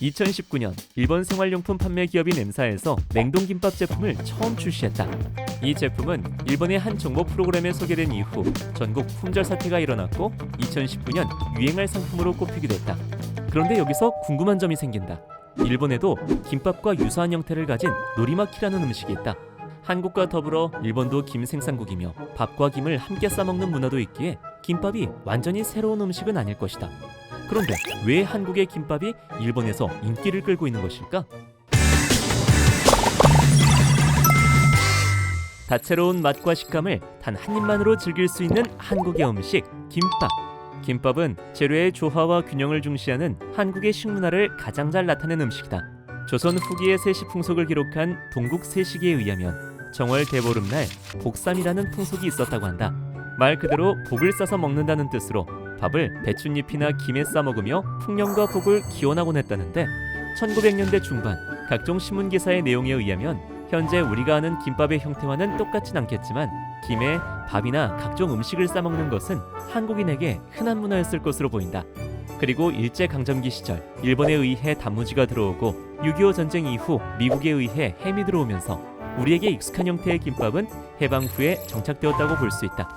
2019년 일본 생활용품 판매 기업인 엠사에서 냉동김밥 제품을 처음 출시했다. 이 제품은 일본의 한 정보 프로그램에 소개된 이후 전국 품절 사태가 일어났고 2019년 유행할 상품으로 꼽히기도 했다. 그런데 여기서 궁금한 점이 생긴다. 일본에도 김밥과 유사한 형태를 가진 노리마키라는 음식이 있다. 한국과 더불어 일본도 김 생산국이며 밥과 김을 함께 싸먹는 문화도 있기에 김밥이 완전히 새로운 음식은 아닐 것이다. 그런데 왜 한국의 김밥이 일본에서 인기를 끌고 있는 것일까? 다채로운 맛과 식감을 단 한 입만으로 즐길 수 있는 한국의 음식 김밥. 김밥은 재료의 조화와 균형을 중시하는 한국의 식문화를 가장 잘 나타낸 음식이다. 조선 후기의 세시 풍속을 기록한 동국 세식에 의하면 정월 대보름날 복삼이라는 풍속이 있었다고 한다. 말 그대로 복을 싸서 먹는다는 뜻으로 밥을 배춧잎이나 김에 싸 먹으며 풍년과 복을 기원하곤 했다는데 1900년대 중반 각종 신문 기사의 내용에 의하면 현재 우리가 아는 김밥의 형태와는 똑같진 않겠지만 김에 밥이나 각종 음식을 싸 먹는 것은 한국인에게 흔한 문화였을 것으로 보인다. 그리고 일제 강점기 시절 일본에 의해 단무지가 들어오고 6.25 전쟁 이후 미국에 의해 햄이 들어오면서 우리에게 익숙한 형태의 김밥은 해방 후에 정착되었다고 볼 수 있다.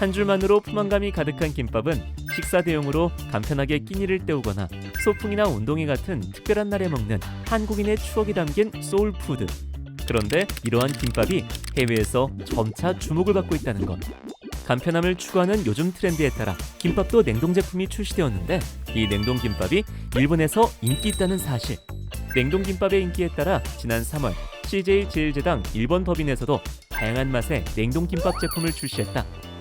한 줄만으로 포만감이 가득한 김밥은 식사 대용으로 간편하게 끼니를 때우거나 소풍이나 운동회 같은 특별한 날에 먹는 한국인의 추억이 담긴 소울푸드. 그런데 이러한 김밥이 해외에서 점차 주목을 받고 있다는 것. 간편함을 추구하는 요즘 트렌드에 따라 김밥도 냉동 제품이 출시되었는데 이 냉동 김밥이 일본에서 인기 있다는 사실. 냉동 김밥의 인기에 따라 지난 3월 CJ 제일제당 일본 법인에서도 다양한 맛의 냉동 김밥 제품을 출시했다.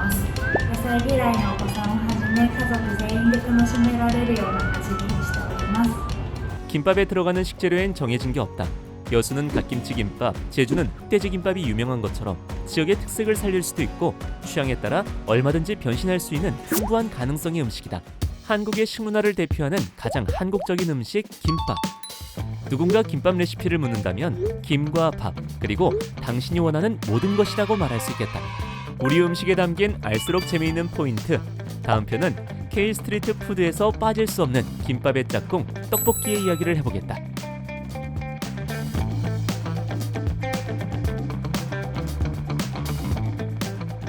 ます野菜嫌いのお子さんをはじめ家族全員で楽しめられるような味にしております 김밥에 들어가는 식재료엔 정해진 게 없다. 여수는 갓김치 김밥, 제주는 흑돼지 김밥이 유명한 것처럼 지역의 특색을 살릴 수도 있고 취향에 따라 얼마든지 변신할 수 있는 풍부한 가능성의 음식이다. 한국의 식문화를 대표하는 가장 한국적인 음식 김밥. 누군가 김밥 레시피를 묻는다면 김과 밥 그리고 당신이 원하는 모든 것이라고 말할 수 있겠다. 우리 음식에 담긴 알수록 재미있는 포인트. 다음 편은 K 스트리트 푸드에서 빠질 수 없는 김밥의 짝꿍 떡볶이의 이야기를 해보겠다.